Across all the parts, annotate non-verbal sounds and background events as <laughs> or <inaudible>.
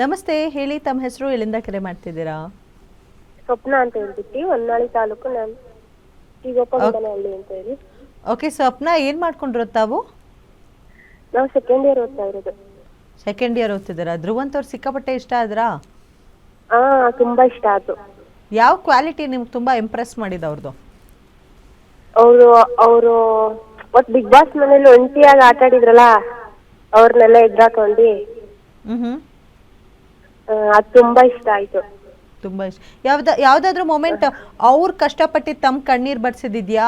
ನಮಸ್ತೆ ಹೇಳಿ ತಮ್ಮ ಹೆಸರು ಎಲ್ಲಿಂದ ಕರೆ ಮಾಡ್ತಿದ್ದೀರಾ? ಸ್ವಪ್ನ ಅಂತ ಹೇಳ್ಬಿಟ್ಟು ಹೊನ್ನಾಳಿ ತಾಲೂಕು ನಾನು ಶ್ರೀಗೋಪಾಲಹಳ್ಳಿ ಅಂತ ಹೇಳಿ. ಓಕೆ ಸ್ವಪ್ನ ಏನು ಮಾಡ್ಕೊಂಡ್ರ ತಾವು? ನಾವು ಸೆಕೆಂಡ್ ಇಯರ್ ಓದ್ತಾ ಇರೋದು. Second year ಓದ್ತಿದ್ದೀರಾ? ಧ್ರುವಂತ್ ಅವ್ರು ಸಿಕ್ಕಾಪಟ್ಟೆ ಇಷ್ಟ ಆದ್ರಾ? ಹಾ ತುಂಬಾ ಇಷ್ಟ ಆಯ್ತು ಯಾವ ಕ್ವಾಲಿಟಿ ನಿಮ್ಗೆ ತುಂಬಾ ಇಂಪ್ರೆಸ್ ಮಾಡಿದ ಅವ್ರದ್ದು ಅವರು ಅವರು ಒಟ್ ಬಿಗ್ ಬಾಸ್ ಮನೇಲಿ ಒಂಟಿಯಾಗಿ ಆಟಾಡಿದ್ರಲ್ಲ ಅವ್ರನ್ನೆಲ್ಲ ಎದ್ದಾಕೊಂಡು ಹ್ಞೂ ಹ್ಞೂ ಅದು ತುಂಬಾ ಇಷ್ಟ ಆಯ್ತು. ತುಂಬಾ ಇಷ್ಟ. ಯಾವ್ದ ಯಾವ್ದಾದ್ರು ಮೊಮೆಂಟ್ ಅವ್ರು ಕಷ್ಟಪಟ್ಟಿದ್ದು ತಮ್ಮ ಕಣ್ಣೀರು ಬರ್ಸಿದ್ಯಾ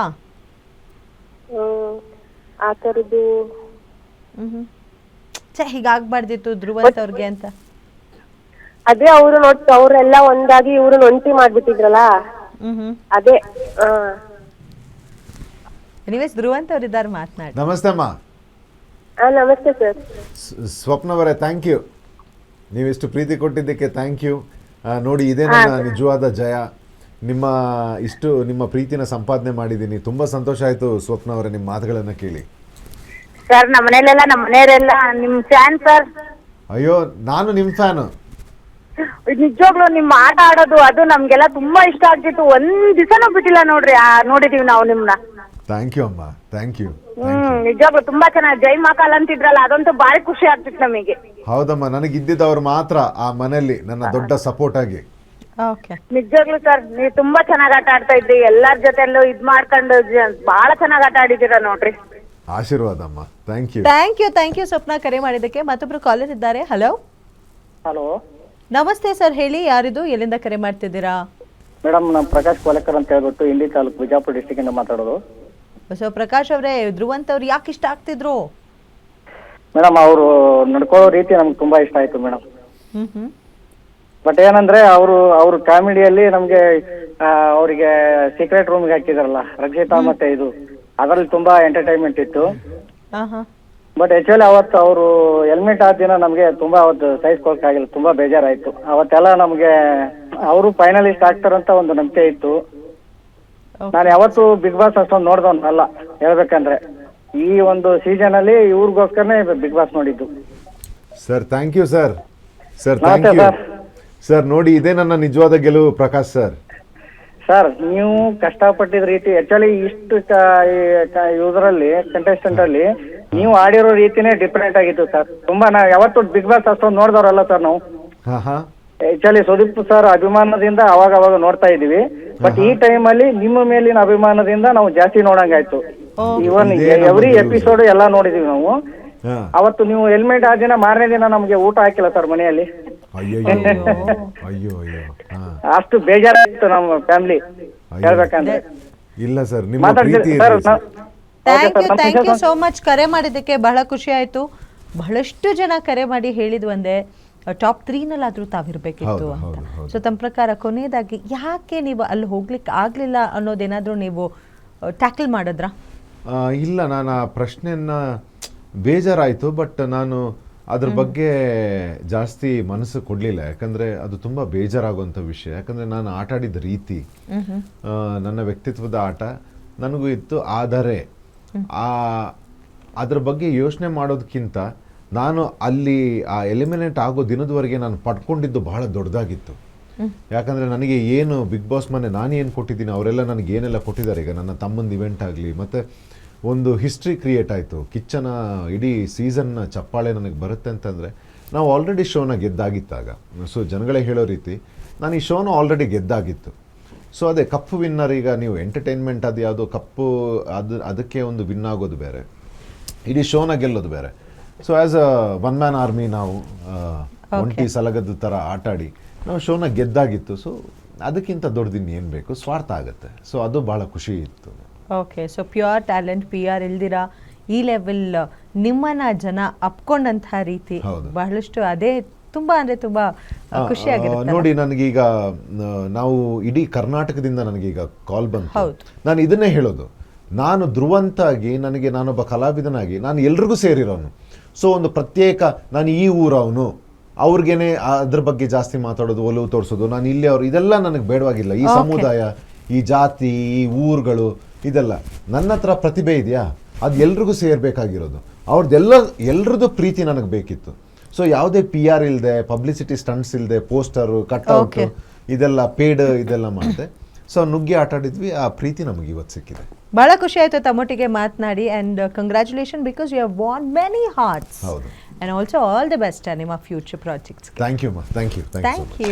ಹ್ಮ್ ಆ ಥರದ್ದು ಹ್ಮ್ ಛೇ ಹೀಗಾಗ್ಬಾರ್ದಿತ್ತು ಧ್ರುವಂತ್ ಅವ್ರಿಗೆ ಅಂತ. ಅದೇ ಅವರು ನೋಡ್ ಅವ್ರೆಲ್ಲ ಒಂದಾಗಿ ಇವ್ರನ್ನ ಒಂಟಿ ಮಾಡ್ಬಿಟ್ಟಿದ್ರಲ್ಲ? ಹ್ಮ್ ಹ್ಮ್ ಅದೇ ಹಾ ಧ್ರುವಂತ ಧ್ರುವಂತ್ ಅವ್ರು ಇದ್ದಾರೆ ಮಾತನಾಡಿ. ನಮಸ್ತೆ ಅಮ್ಮ. ಹಾ ನಮಸ್ತೆ ಸರ್. ಸ್- ಸ್ವಪ್ನವರೇ ಥ್ಯಾಂಕ್ ಯು ನೀವಿಷ್ಟು ಪ್ರೀತಿ ಕೊಟ್ಟಿದ್ದಕ್ಕೆ ಥ್ಯಾಂಕ್ ಯು ನೋಡಿ ಇದೇ ನನ್ನ ನಿಜವಾದ ಜಯ. ನಿಮ್ಮ ಇಷ್ಟು ನಿಮ್ಮ ಪ್ರೀತಿನ ಸಂಪಾದನೆ ಮಾಡಿದ್ದೀನಿ. ತುಂಬಾ ಸಂತೋಷ ಆಯ್ತು ಸ್ವಪ್ನ ಅವರ ನಿಮ್ಮ ಮಾತುಗಳನ್ನು ಕೇಳಿ. ಸರ್ ನಮ್ಮ ಮನೇಲೆಲ್ಲ ನಮ್ಮ ಮನೆಯವರೆಲ್ಲ ನಿಮ್ ಫ್ಯಾನ್ ಸರ್ ಅಯ್ಯೋ ನಾನು ನಿಮ್ಮ ಫ್ಯಾನು ನಿಜವಾಗ್ಲೂ ನಿಮ್ಮ ಆಟ ಆಡೋದು ಅದು ನಮ್ಗೆಲ್ಲ ತುಂಬಾ ಇಷ್ಟ ಆಗ್ತಿತ್ತು. ಒಂದ್ ದಿವಸನೂ ಬಿಟ್ಟಿಲ್ಲ ನೋಡ್ರಿ ಆ, ನೋಡಿದೀವಿ ನಾವು ನಿಮ್ನ. ಥ್ಯಾಂಕ್ ಯು ಅಮ್ಮ. ಥ್ಯಾಂಕ್ ಯು ಹ್ಮ್ ನಿಜವಾಗ್ಲೂ ತುಂಬಾ ಚೆನ್ನಾಗಿ ಜೈ ಮಾಕಾಲ್ ಅಂತಿದ್ರಲ್ಲ ಅದಂತೂ ಬಾರಿ ಖುಷಿ ಆಗ್ತಿತ್ತು ನಮಗೆ. ಹೌದಮ್ಮ ನನಗಿದ್ದಿದ್ದವ್ರು ಮಾತ್ರ ಆ ಮನೆಯಲ್ಲಿ ನನ್ನ ದೊಡ್ಡ ಸಪೋರ್ಟ್ ಆಗಿ. ಓಕೆ ನಿಜವಾಗ್ಲೂ ಸರ್ ನೀವು ತುಂಬಾ ಚೆನ್ನಾಗಿ ಆಟ ಆಡ್ತಾ ಇದ್ರಿ. ಎಲ್ಲಾರ ಜೊತೆಲ್ಲೂ ಇದ್ ಮಾಡ್ಕೊಂಡು ಜ- ಬಹಳ ಚೆನ್ನಾಗಿ ಆಟ ಆಡಿದ್ದೀರಾ ನೋಡ್ರಿ. ಆಶೀರ್ವಾದ ಅಮ್ಮ thank you thank you thank you Swapna ಕರೆ ಮಾಡಿದ್ದಕ್ಕೆ. ಮತ್ತೊಬ್ರು ಕಾಲರ್ ಇದ್ದಾರೆ. ಹಲೋ ಹಲೋ ನಮಸ್ತೆ ಸರ್ ಹೇಳಿ ಯಾರಿದು ಎಲ್ಲಿಂದ ಕರೆ ಮಾಡ್ತಿದ್ದೀರಾ? ಮೇಡಮ್ ನಾನು ಪ್ರಕಾಶ್ ಕೋಲೆಕರ್ ಅಂತ ಹೇಳ್ಬಿಟ್ಟು ಇಂಡಿ ತಾಲೂಕು ಬಿಜಾಪುರ ಡಿಸ್ಟಿಕ್ ಇಂದ ಮಾತಾಡೋದು. ಸೊ ಪ್ರಕಾಶ್ ಅವರೇ ಧ್ರುವಂತ್ ಅವ್ರು ಯಾಕೆ ಇಷ್ಟ ಆಗ್ತಿದ್ರು? ಮೇಡಮ್ ಅವರು ನಡ್ಕೊಳ್ಳೋ ರೀತಿ ನಮ್ಗೆ ತುಂಬಾ ಇಷ್ಟ ಆಯ್ತು ಮೇಡಮ್. Hmm hmm. ಬಟ್ ಏನಂದ್ರೆ ಅವರು ಅವ್ರ ಕಾಮಿಡಿಯಲ್ಲಿ ನಮ್ಗೆ ಆ, ಅವರಿಗೆ ಸೀಕ್ರೆಟ್ ರೂಮ್ಗೆ ಹಾಕಿದಾರಲ್ಲ ರಕ್ಷಿತಾ ಮತ್ತೆ ಇದು ಅದರಲ್ಲಿ ತುಂಬಾ ಎಂಟರ್ಟೈನ್ಮೆಂಟ್ ಇತ್ತು. ಹಾ ಹಾ. ಬಟ್ ಆಕ್ಚುಲಿ ಅವತ್ತು ಅವರು ಹೆಲ್ಮೆಟ್ ಆದ ದಿನ ನಮಗೆ ತುಂಬಾ ಅವತ್ತು ಸಹಿಸ್ಕೊಳಕ್ಕಾಗಿಲ್ಲ ತುಂಬಾ ಬೇಜಾರಾಯ್ತು. ಅವತ್ತೆಲ್ಲ ನಮ್ಗೆ ಅವರು ಫೈನಲಿಸ್ಟ್ ಆಗ್ತಾರಂತ ಒಂದು ನಂಬಿಕೆ ಇತ್ತು. ನಾನು ಯಾವತ್ತು ಬಿಗ್ ಬಾಸ್ ಅಷ್ಟೊಂದು ನೋಡ್ದವನಲ್ಲ ಹೇಳ್ಬೇಕಂದ್ರೆ. ಈ ಒಂದು ಸೀಸನ್ ಅಲ್ಲಿ ಇವ್ರಿಗೋಸ್ಕರನೇ ಬಿಗ್ ಬಾಸ್ ನೋಡಿದ್ದು. Sir thank you sir sir ನಮಸ್ತೆ ಥ್ಯಾಂಕ್ ಯು ಸರ್. ಸರ್ ನೋಡಿ ಇದೇ ನನ್ನ ನಿಜವಾದ ಗೆಲುವು ಪ್ರಕಾಶ್ ಸರ್ ಸರ್ ನೀವು ಕಷ್ಟಪಟ್ಟಿದ ರೀತಿ ಆಕ್ಚುಲಿ ಇಷ್ಟು ಇದರಲ್ಲಿ ಕಂಟೆಸ್ಟೆಂಟ್ ಅಲ್ಲಿ ನೀವು ಆಡಿರೋ ರೀತಿನೇ ಡಿಫ್ರೆಂಟ್ ಆಗಿತ್ತು ಸರ್ ತುಂಬಾ ನಾ ಯಾವತ್ತು ಬಿಗ್ ಬಾಸ್ ಅಷ್ಟೊಂದು ನೋಡ್ದವ್ರಲ್ಲ ಸರ್ ನಾವು. ಹಾ ಹಾ. ಆಕ್ಚುಲಿ ಸುದೀಪ್ ಸರ್ ಅಭಿಮಾನದಿಂದ ಅವಾಗ ಅವಾಗ ನೋಡ್ತಾ ಇದೀವಿ ಬಟ್ ಈ ಟೈಮ್ ಅಲ್ಲಿ ನಿಮ್ಮ ಮೇಲಿನ ಅಭಿಮಾನದಿಂದ ನಾವು ಜಾಸ್ತಿ ನೋಡಂಗಾಯ್ತು. ಇವನ್ ಎವ್ರಿ ಎಪಿಸೋಡ್ ಎಲ್ಲಾ ನೋಡಿದೀವಿ ನಾವು. ಹಾಂ. ಅವತ್ತು ನೀವು ಹೆಲ್ಮೆಟ್ ಆ ದಿನ ಮಾರನೇ ದಿನ ನಮ್ಗೆ ಊಟ ಹಾಕಿಲ್ಲ ಸರ್ ಮನೆಯಲ್ಲಿ. ಅಯ್ಯೋ <laughs> ಅಯ್ಯೋ ಅಯ್ಯೋ. ಹಾ. ಅಷ್ಟು ಬೇಜಾರಾಗಿತ್ತು ನಮ್ಮ ಫ್ಯಾಮಿಲಿ ಹೇಳ್ಬೇಕಂದ್ರೆ. ಇಲ್ಲ ಸರ್ ನಿಮ್ಮ ಮಾತಾಡ್ತೀರಿ ಪ್ರೀತಿ ಸರ್ ಇರ್ಲಿ sir. Thank you thank you so much ಕರೆ ಮಾಡಿದ್ದಕ್ಕೆ ಬಹಳ ಖುಷಿ ಆಯ್ತು. ಬಹಳಷ್ಟು ಜನ ಕರೆ ಮಾಡಿ ಹೇಳಿದ್ ಒಂದೇ ಟಾಪ್ ತ್ರೀನಲ್ಲಾದ್ರೂ ತಾವಿರ್ಬೇಕಿತ್ತು ಹೌದು, ಅಂತ. ಹೌದು, ಹೌದು. ಸೊ ತಮ್ಮ ಪ್ರಕಾರ ಕೊನೆಯದಾಗಿ ಯಾಕೆ ನೀವು ಅಲ್ಲಿ ಹೋಗ್ಲಿಕ್ಕೆ ಆಗಲಿಲ್ಲ ಅನ್ನೋದೇನಾದ್ರೂ ನೀವು ಟ್ಯಾಕಲ್ ಮಾಡಿದ್ರಾ? ಇಲ್ಲ ನಾನು ಆ ಪ್ರಶ್ನೆಯನ್ನು ಬೇಜಾರಾಯಿತು ಬಟ್ ನಾನು ಅದ್ರ ಬಗ್ಗೆ ಜಾಸ್ತಿ ಮನಸ್ಸು ಕೊಡಲಿಲ್ಲ. ಯಾಕಂದರೆ ಅದು ತುಂಬ ಬೇಜಾರಾಗುವಂಥ ವಿಷಯ. ಯಾಕಂದರೆ ನಾನು ಆಟ ಆಡಿದ ರೀತಿ ನನ್ನ ವ್ಯಕ್ತಿತ್ವದ ಆಟ ನನಗೂ ಇತ್ತು ಆದರೆ ಆ ಅದ್ರ ಬಗ್ಗೆ ಯೋಚನೆ ಮಾಡೋದಕ್ಕಿಂತ ನಾನು ಅಲ್ಲಿ ಆ ಎಲಿಮಿನೇಟ್ ಆಗೋ ದಿನದವರೆಗೆ ನಾನು ಪಡ್ಕೊಂಡಿದ್ದು ಬಹಳ ದೊಡ್ಡದಾಗಿತ್ತು. ಯಾಕಂದರೆ ನನಗೆ ಏನು ಬಿಗ್ ಬಾಸ್ ಮನೆ ನಾನು ಏನು ಕೊಟ್ಟಿದ್ದೀನಿ ಅವರೆಲ್ಲ ನನಗೆ ಏನೆಲ್ಲ ಕೊಟ್ಟಿದ್ದಾರೆ ಈಗ ನನ್ನ ತಮ್ಮಂದು ಇವೆಂಟ್ ಆಗಲಿ ಮತ್ತು ಒಂದು ಹಿಸ್ಟ್ರಿ ಕ್ರಿಯೇಟ್ ಆಯಿತು. ಕಿಚ್ಚನ ಇಡೀ ಸೀಸನ್ನ ಚಪ್ಪಾಳೆ ನನಗೆ ಬರುತ್ತೆ ಅಂತಂದರೆ ನಾವು ಆಲ್ರೆಡಿ ಶೋನ ಗೆದ್ದಾಗಿತ್ತಾಗ. ಸೊ ಜನಗಳೇ ಹೇಳೋ ರೀತಿ ನಾನು ಈ ಶೋನ ಆಲ್ರೆಡಿ ಗೆದ್ದಾಗಿತ್ತು. ಸೊ ಅದೇ ಕಪ್ಪು ವಿನ್ನರ್ ಈಗ ನೀವು ಎಂಟರ್ಟೈನ್ಮೆಂಟ್ ಅದು ಯಾವುದೋ ಕಪ್ಪು ಅದು ಅದಕ್ಕೆ ಒಂದು ವಿನ್ ಆಗೋದು ಬೇರೆ. ಇಡೀ ಶೋನ ಗೆಲ್ಲೋದು ಬೇರೆ. So as a one man army ನಾವು ಒಂಟಿ ಸಲಗದ ಥರ ಆಟಾಡಿ ನಾವು ಶೋನ ಗೆದ್ದಾಗಿತ್ತು. ಸೊ ಅದಕ್ಕಿಂತ ದೊಡ್ಡದಿನ್ನು ಏನು ಬೇಕು? ಸ್ವಾರ್ಥ ಆಗುತ್ತೆ. ಸೊ ಅದು ಭಾಳ ಖುಷಿ ಇತ್ತು. Okay so pure talent P R ಇಲ್ದಿರಾ ಈ ಲೆವೆಲ್ ನಿಮ್ಮನ್ನ ಜನ ಅಪ್ಕೊಂಡಂತಹ ರೀತಿ. ಬಹಳಷ್ಟು ಅದೇ ತುಂಬಾ ಅಂದ್ರೆ ತುಂಬಾ ಖುಷಿ ಆಗಿದೆ ನೋಡಿ ನನಗೀಗ ನಾವು ಇಡೀ ಕರ್ನಾಟಕದಿಂದ ನನಗೀಗ ಕಾಲ್ ಬಂತು. ಹೌದು. ನಾನು ಇದನ್ನೇ ಹೇಳೋದು. ನಾನು ಧ್ರುವಂತಾಗಿ ನನಗೆ ನಾನೊಬ್ಬ ಕಲಾವಿದನಾಗಿ ನಾನು ಎಲ್ರಿಗೂ ಸೇರಿರೋನು. ಸೊ ಒಂದು ಪ್ರತ್ಯೇಕ ನಾನು ಈ ಊರವನು. ಅವ್ರಿಗೇನೆ ಅದ್ರ ಬಗ್ಗೆ ಜಾಸ್ತಿ ಮಾತಾಡೋದು ಒಲವು ತೋರಿಸೋದು. ನಾನು ಇಲ್ಲಿ ಅವ್ರು ಇದೆಲ್ಲ ನನಗೆ ಬೇಡವಾಗಿಲ್ಲ. ಈ ಸಮುದಾಯ ಈ ಜಾತಿ ಈ ಊರುಗಳು ಇದೆಲ್ಲ. ನನ್ನ ಹತ್ರ ಪ್ರತಿಭೆ ಇದೆಯಾ? ಅದು ಎಲ್ರಿಗೂ ಸೇರಬೇಕಾಗಿರೋದು. ಅವ್ರದ್ದೆಲ್ಲ ಎಲ್ರದ್ದು ಪ್ರೀತಿ ನನಗೆ ಬೇಕಿತ್ತು. ಸೊ ಯಾವುದೇ ಪಿ ಆರ್ ಇಲ್ಲದೆ ಪಬ್ಲಿಸಿಟಿ ಸ್ಟಂಟ್ಸ್ ಇಲ್ಲದೆ ಪೋಸ್ಟರು ಕಟ್ಔಟ್ ಇದೆಲ್ಲ ಪೇಡ್ ಇದೆಲ್ಲ ಮಾಡಿದೆ. ಸೊ ನುಗ್ಗಿ ಆಟ ಆಡಿದ್ವಿ. ಆ ಪ್ರೀತಿ ನಮಗೆ ಇವತ್ತು ಸಿಕ್ಕಿದೆ. ಬಹಳ ಖುಷಿ ಆಯ್ತು ತಮ್ಮೊಟ್ಟಿಗೆ ಮಾತನಾಡಿ. And congratulation because you have won many hearts ಹೌದು. and also all the best, Anima, future projects. Thank you, Ma. Thank you. Thank, Thank you. So much. you.